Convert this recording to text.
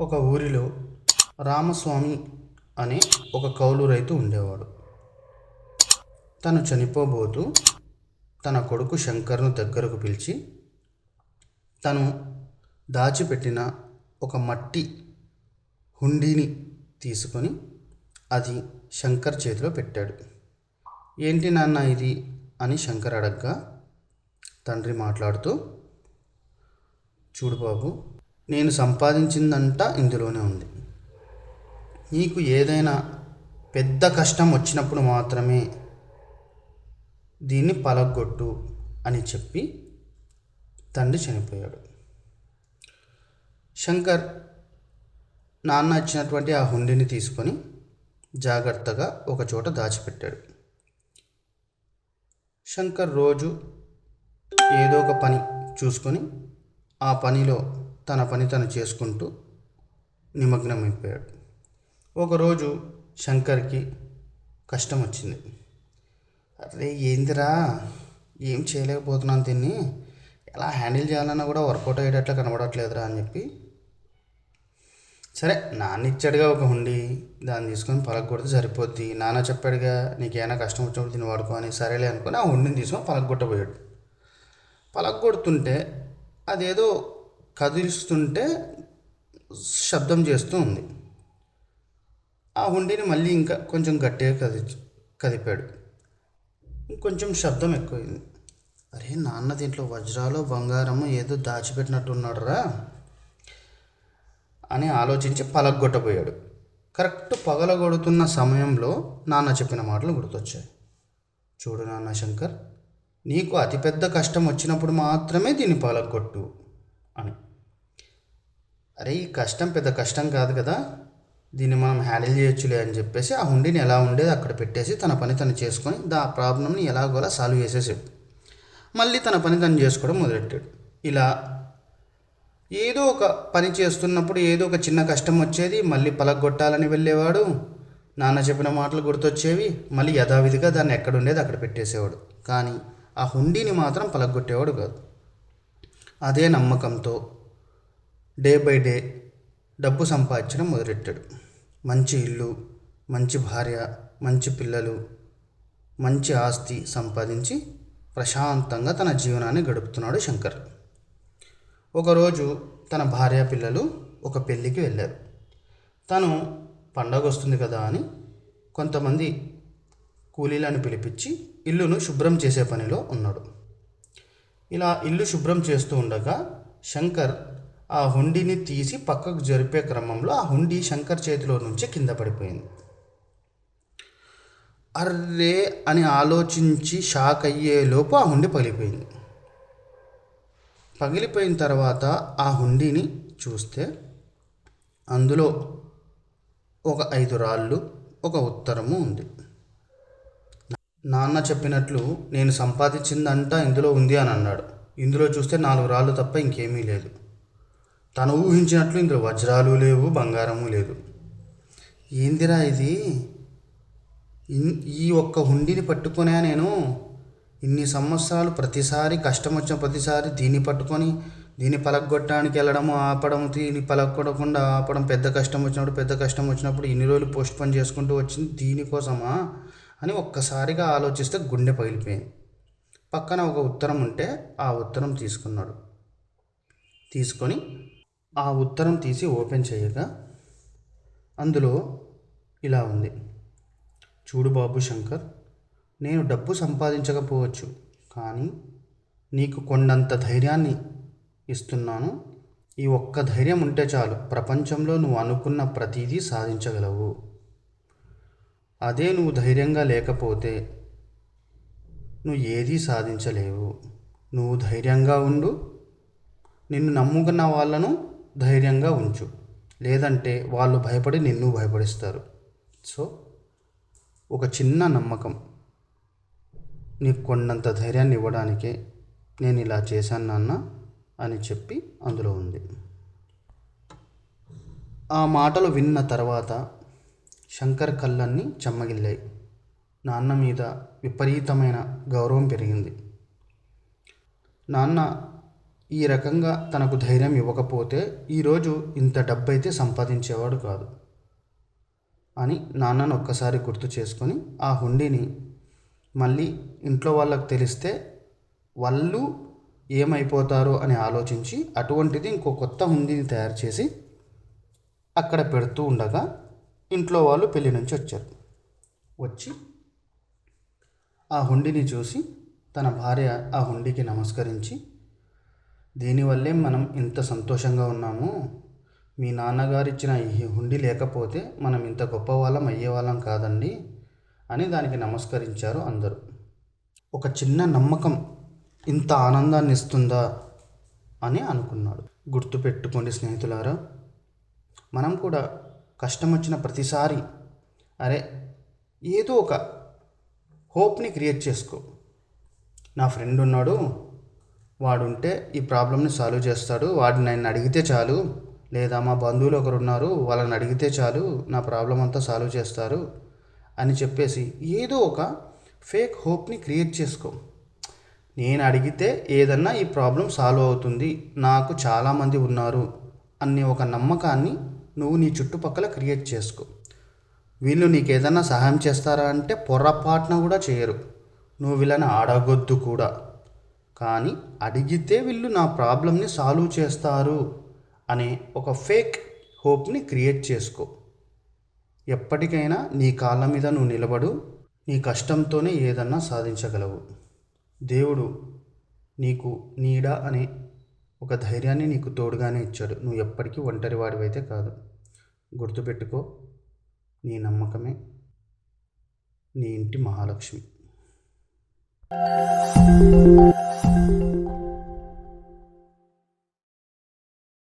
ఒక ఊరిలో రామస్వామి అనే ఒక కౌలు రైతు ఉండేవాడు. తను చనిపోబోతూ తన కొడుకు శంకర్ను దగ్గరకు పిలిచి తను దాచిపెట్టిన ఒక మట్టి హుండీని తీసుకొని అది శంకర్ చేతిలో పెట్టాడు. ఏంటి నాన్న ఇది? అని శంకర్ అడగ్గా తండ్రి మాట్లాడుతూ చూడు బాబు నేను సంపాదించిందంతా ఇందులోనే ఉంది. నీకు ఏదైనా పెద్ద కష్టం వచ్చినప్పుడు మాత్రమే దీన్ని పలగొట్టు అని చెప్పి తండ్రి చనిపోయాడు. శంకర్ నాన్న ఇచ్చినటువంటి ఆ హుండీని తీసుకొని జాగ్రత్తగా ఒక చోట దాచిపెట్టాడు. శంకర్ రోజు ఏదో ఒక పని చూసుకొని ఆ పనిలో తన పని తను చేసుకుంటూ నిమగ్నమైపోయాడు. ఒకరోజు శంకర్కి కష్టం వచ్చింది. అరే ఏందిరా? ఏం చేయలేకపోతున్నాను దీన్ని ఎలా హ్యాండిల్ చేయాలన్నా కూడా వర్కౌట్ అయ్యేటట్లు కనబడట్లేదురా అని చెప్పి. సరే నాన్న ఇచ్చాడుగా ఒక హుండి. దాన్ని తీసుకొని పలగొడితే సరిపోద్ది. నాన్న చెప్పాడుగా నీకేమైనా కష్టం వచ్చినప్పుడు దీన్ని వాడుకో అని. సరేలే అనుకుని ఆ హుండిని తీసుకొని పలగొట్టబోయాడు. పలగొడుతుంటే అదేదో కదిలిస్తుంటే శబ్దం చేస్తూ ఉంది. ఆ హుండీని మళ్ళీ ఇంకా కొంచెం గట్టిగా కది కదిపాడు. కొంచెం శబ్దం ఎక్కువైంది. అరే నాన్న దీంట్లో వజ్రాలు బంగారము ఏదో దాచిపెట్టినట్టున్నాడురా అని ఆలోచించి పలగొట్టబోయాడు. కరెక్ట్ పగలగొడుతున్న సమయంలో నాన్న చెప్పిన మాటలు గుర్తొచ్చాయి. చూడు నాన్న శంకర్ నీకు అతిపెద్ద కష్టం వచ్చినప్పుడు మాత్రమే దీన్ని పలగొట్టు. అరే ఈ కష్టం పెద్ద కష్టం కాదు కదా. దీన్ని మనం హ్యాండిల్ చేయొచ్చులే అని చెప్పేసి ఆ హుండీని ఎలా ఉండేది అక్కడ పెట్టేసి తన పని తను చేసుకొని దా ప్రాబ్లమ్ని ఎలాగోలా సాల్వ్ చేసేసాడు. మళ్ళీ తన పని తను చేసుకోవడం మొదలెట్టాడు. ఇలా ఏదో ఒక పని చేస్తున్నప్పుడు ఏదో ఒక చిన్న కష్టం వచ్చేది మళ్ళీ పలగొట్టాలని వెళ్ళేవాడు నాన్న చెప్పిన మాటలు గుర్తొచ్చేవి మళ్ళీ యథావిధిగా దాన్ని ఎక్కడ ఉండేది అక్కడ పెట్టేసేవాడు. కానీ ఆ హుండీని మాత్రం పలగొట్టేవాడు కాదు. అదే నమ్మకంతో డే బై డే డబ్బు సంపాదించడం మొదలెట్టాడు. మంచి ఇల్లు మంచి భార్య మంచి పిల్లలు మంచి ఆస్తి సంపాదించి ప్రశాంతంగా తన జీవనాన్ని గడుపుతున్నాడు శంకర్. ఒకరోజు తన భార్య పిల్లలు ఒక పెళ్ళికి వెళ్ళారు. తను పండగ వస్తుంది కదా అని కొంతమంది కూలీలను పిలిపించి ఇల్లును శుభ్రం చేసే పనిలో ఉన్నాడు. ఇలా ఇల్లు శుభ్రం చేస్తూ ఉండగా శంకర్ ఆ హుండీని తీసి పక్కకు జరిపే క్రమంలో ఆ హుండీ శంకర్ చేతిలో నుంచి కింద పడిపోయింది. అర్రే అని ఆలోచించి షాక్ అయ్యేలోపు ఆ హుండీ పగిలిపోయింది. పగిలిపోయిన తర్వాత ఆ హుండీని చూస్తే అందులో ఒక ఐదు రాళ్ళు ఒక ఉత్తరము ఉంది. నాన్న చెప్పినట్లు నేను సంపాదించిందంతా ఇందులో ఉంది అని అన్నాడు. ఇందులో చూస్తే నాలుగు రాళ్ళు తప్ప ఇంకేమీ లేదు. తను ఊహించినట్లు ఇందులో వజ్రాలు లేవు బంగారము లేదు. ఏందిరా ఇది? ఈ ఒక్క హుండీని పట్టుకునే నేను? ఇన్ని సంవత్సరాలు ప్రతిసారి కష్టం వచ్చిన ప్రతిసారి దీన్ని పట్టుకొని దీన్ని పలగొట్టడానికి వెళ్ళడము ఆపడం దీన్ని పలగొట్టకుండా ఆపడం పెద్ద కష్టం వచ్చినప్పుడు పెద్ద కష్టం వచ్చినప్పుడు ఇన్ని రోజులు పోస్ట్ పోన్ చేసుకుంటూ వచ్చింది దీనికోసమా అని ఒక్కసారిగా ఆలోచిస్తే గుండె పగిలిపోయింది. పక్కన ఒక ఉత్తరం ఉంటే ఆ ఉత్తరం తీసుకున్నాడు. తీసుకొని ఆ ఉత్తరం తీసి ఓపెన్ చేయగా అందులో ఇలా ఉంది. చూడు బాబు శంకర్ నేను డబ్బు సంపాదించకపోవచ్చు కానీ నీకు కొండంత ధైర్యాన్ని ఇస్తున్నాను. ఈ ఒక్క ధైర్యం ఉంటే చాలు ప్రపంచంలో నువ్వు అనుకున్న ప్రతిదీ సాధించగలవు. అదే నువ్వు ధైర్యంగా లేకపోతే నువ్వు ఏదీ సాధించలేవు. నువ్వు ధైర్యంగా ఉండు. నిన్ను నమ్ముకున్న వాళ్ళను ధైర్యంగా ఉంచు. లేదంటే వాళ్ళు భయపడి నిన్ను భయపడిస్తారు. సో ఒక చిన్న నమ్మకం. నీకు కొండంత ధైర్యాన్ని ఇవ్వడానికే నేను ఇలా చేశాను నాన్న అని చెప్పి అందులో ఉంది. ఆ మాటలు విన్న తర్వాత శంకర్ కళ్ళన్నీ చెమ్మగిల్లాయి. నాన్న మీద విపరీతమైన గౌరవం పెరిగింది. నాన్న ఈ రకంగా తనకు ధైర్యం ఇవ్వకపోతే ఈరోజు ఇంత డబ్బైతే సంపాదించేవాడు కాదు అని నాన్నను ఒక్కసారి గుర్తు చేసుకొని ఆ హుండీని మళ్ళీ ఇంట్లో వాళ్ళకి తెలిస్తే వాళ్ళు ఏమైపోతారో అని ఆలోచించి అటువంటిది ఇంకో కొత్త హుండీని తయారు చేసి అక్కడ పెడుతూ ఉండగా ఇంట్లో వాళ్ళు పెళ్ళి నుంచి వచ్చారు. వచ్చి ఆ హుండీని చూసి తన భార్య ఆ హుండీకి నమస్కరించి దీనివల్లే మనం ఇంత సంతోషంగా ఉన్నాము. మీ నాన్నగారు ఇచ్చిన ఈ హుండీ లేకపోతే మనం ఇంత గొప్ప వాళ్ళం అయ్యేవాళ్ళం కాదండి అని దానికి నమస్కరించారు అందరూ. ఒక చిన్న నమ్మకం ఇంత ఆనందాన్ని ఇస్తుందా అని అనుకున్నాడు. గుర్తుపెట్టుకోండి స్నేహితులారా మనం కూడా కష్టం వచ్చిన ప్రతిసారి అరే ఏదో ఒక హోప్ని క్రియేట్ చేసుకో. నా ఫ్రెండ్ ఉన్నాడు వాడుంటే ఈ ప్రాబ్లమ్ని సాల్వ్ చేస్తాడు. వాడిని నన్ను అడిగితే చాలు. లేదా మా బంధువులు ఒకరు ఉన్నారు వాళ్ళని అడిగితే చాలు. నా ప్రాబ్లం అంతా సాల్వ్ చేస్తారు. అని చెప్పేసి ఏదో ఒక ఫేక్ హోప్ని క్రియేట్ చేసుకో. నేను అడిగితే ఏదన్నా ఈ ప్రాబ్లం సాల్వ్ అవుతుంది. నాకు చాలామంది ఉన్నారు. అనే ఒక నమ్మకాన్ని నువ్వు నీ చుట్టుపక్కల క్రియేట్ చేసుకో. వీళ్ళు నీకు ఏదన్నా సహాయం చేస్తారా అంటే పొరపాటున కూడా చేయరు. నువ్వు వీళ్ళని అడగొద్దు కూడా. కానీ అడిగితే వీళ్ళు నా ప్రాబ్లమ్ని సాల్వ్ చేస్తారు అనే ఒక ఫేక్ హోప్ని క్రియేట్ చేసుకో. ఎప్పటికైనా నీ కాళ్ళ మీద నువ్వు నిలబడు నీ కష్టంతోనే ఏదన్నా సాధించగలవు. దేవుడు నీకు నీడ అనే ఒక ధైర్యాన్ని నీకు తోడుగానే ఇచ్చాడు. నువ్వు ఎప్పటికీ ఒంటరి వాడివైతే కాదు. గుర్తుపెట్టుకో నీ నమ్మకమే నీ ఇంటి మహాలక్ష్మి. Thank you.